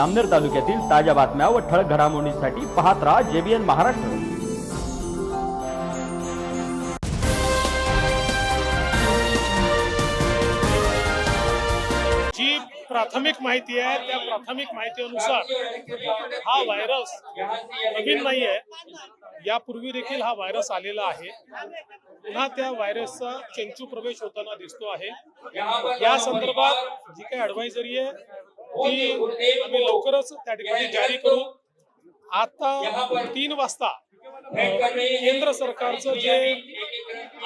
अमनेर तालुक्यातील ताज्या बातम्या व ठळक घडामोडींसाठी पाहत राहा जेबीएन महाराष्ट्र. जी प्राथमिक माहिती आहे त्या प्राथमिक माहितीनुसार हा व्हायरस नवीन नाही आहे यापूर्वी देखील हा व्हायरस आलेला आहे. पुन्हा त्या व्हायरसचा चेंचू प्रवेश होताना दिसतो आहे. या संदर्भात जी काही ॲडवायझरी आहे ती आम्ही लवकरच त्या ठिकाणी जारी करू. आता तीन वाजता केंद्र सरकारचं जे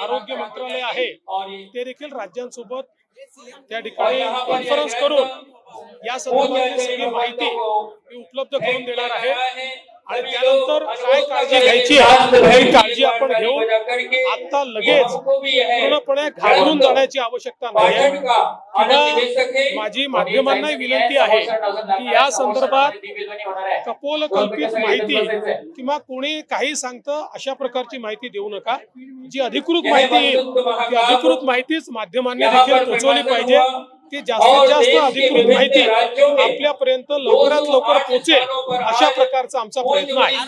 आरोग्य मंत्रालय आहे ते देखील राज्यांसोबत त्या ठिकाणी कॉन्फरन्स करून या संदर्भातली सगळी माहिती ही. उपलब्ध करून देणार आहे. आणि त्यानंतर काय काळजी घ्यायची आहे ही काळजी आपण घेऊन आता लगेच पूर्णपणे घाबरून जाण्याची आवश्यकता नाही किंवा माझी माध्यमांनाही विनंती आहे की या संदर्भात कपोल कल्पित माहिती किंवा कोणी काही सांगतं अशा प्रकारची माहिती देऊ नका. जी अधिकृत माहिती ती अधिकृत माहितीच माध्यमांनी देखील पोहोचवली पाहिजे. ती जास्तीत जास्त अधिकृत माहिती आपल्यापर्यंत लवकरात लवकर पोहोचेल अशा प्रकारचा आमचा प्रयत्न आहे. का?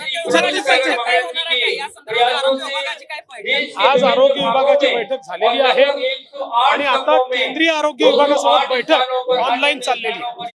आज आरोग्य विभागाची बैठक झालेली आहे. आणि आता केंद्रीय आरोग्य विभागासोबत बैठक ऑनलाईन चाललेली आहे.